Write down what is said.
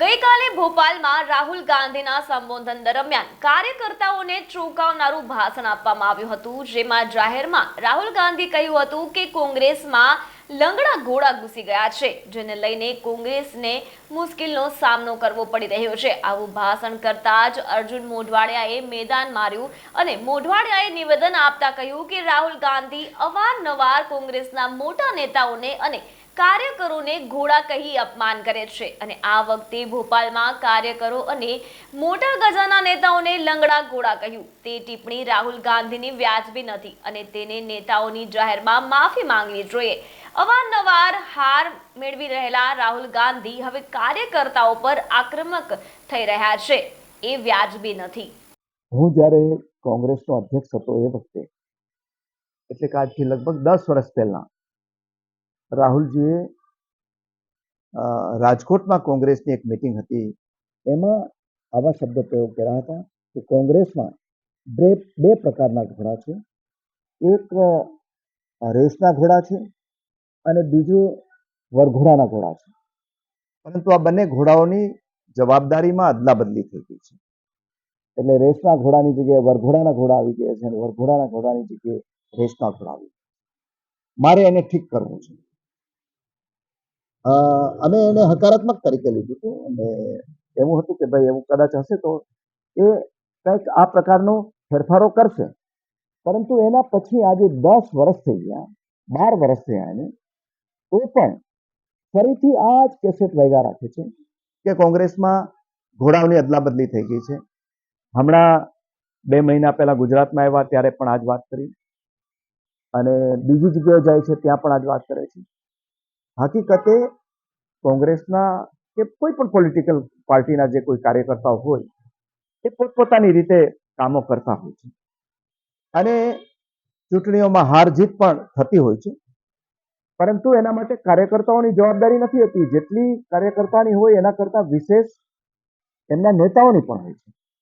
ગઈકાલે ભોપાલમાં રાહુલ ગાંધીના સંબોધન દરમિયાન કાર્યકર્તાઓને ચોંકાવનારું ભાષણ આપવામાં આવ્યું હતું, જેમાં જાહેરમાં રાહુલ ગાંધી કહ્યું હતું કે કોંગ્રેસમાં લંગડા ઘોડા ઘૂસી ગયા છે, જેને લઈને કોંગ્રેસને મુશ્કેલનો સામનો કરવો પડી રહ્યો છે. આવું ભાષણ કરતા જ અર્જુન મોઢવાડિયાએ મેદાન માર્યું અને મોઢવાડિયાએ નિવેદન આપતા કહ્યું કે રાહુલ ગાંધી અવારનવાર કોંગ્રેસના મોટા નેતાઓને અને કાર્યકરોને ઘોડા કહી અપમાન કરે છે અને આ વખતે ભોપાલમાં કાર્યકરો અને મોટા ગજાના નેતાઓને લંગડા ઘોડા કહ્યું. તે ટિપ્પણી રાહુલ ગાંધીની વ્યાજબી નથી અને તેને નેતાઓની જાહેરમાં માફી માંગવી જોઈએ. અવારનવાર હાર મેળવી રહેલા રાહુલ ગાંધી હવે કાર્યકર્તાઓ પર આક્રમક થઈ રહ્યા છે. એ વ્યાજબી નથી. હું જ્યારે કોંગ્રેસનો અધ્યક્ષ હતો એ વખતે, એટલે કે આજથી લગભગ દસ વર્ષ પહેલા રાહુલજીએ રાજકોટમાં કોંગ્રેસની એક મિટિંગ હતી. એમાં આવા શબ્દો પ્રયોગ કર્યા હતા કે કોંગ્રેસમાં બે બે પ્રકારના ઘોડા છે. એક રેસના ઘોડા છે અને બીજું વરઘોડાના ઘોડા છે. પરંતુ આ બંને ઘોડાઓની જવાબદારીમાં અદલા બદલી થઈ ગઈ છે. એટલે રેસના ઘોડાની જગ્યાએ વરઘોડાના ઘોડા આવી ગયા છે અને વરઘોડાના ઘોડાની જગ્યાએ રેસના ઘોડા આવી ગયા મારે એને ઠીક કરવું છે. અમે એને હકારાત્મક તરીકે લીધું હતું અને એવું હતું કે ભાઈ એવું કદાચ હશે તો એ કંઈક આ પ્રકારનો ફેરફારો કરશે. પરંતુ એના પછી આજે દસ વર્ષ થઈ ગયા, બાર વર્ષ થયા એને, તો પણ ફરીથી આ જ કેસેટ વૈગા રાખે છે કે કોંગ્રેસમાં ઘોડાઓની અદલા બદલી થઈ ગઈ છે. હમણાં બે મહિના પહેલા ગુજરાતમાં આવ્યા ત્યારે પણ આ જ વાત કરી અને બીજી જગ્યાએ જાય છે ત્યાં પણ આ જ વાત કરે છે. હકીકતે કોંગ્રેસના કે કોઈ પણ પોલિટિકલ પાર્ટીના જે કોઈ કાર્યકર્તાઓ હોય, એ પોતપોતાની રીતે કામો કરતા હોય છે. અને ચૂંટણીઓમાં હાર જીત પણ થતી હોય છે. પરંતુ એના માટે કાર્યકર્તાઓની જવાબદારી નથી હોતી. જેટલી કાર્યકર્તાની હોય એના કરતાં વિશેષ એમના નેતાઓની પણ હોય છે.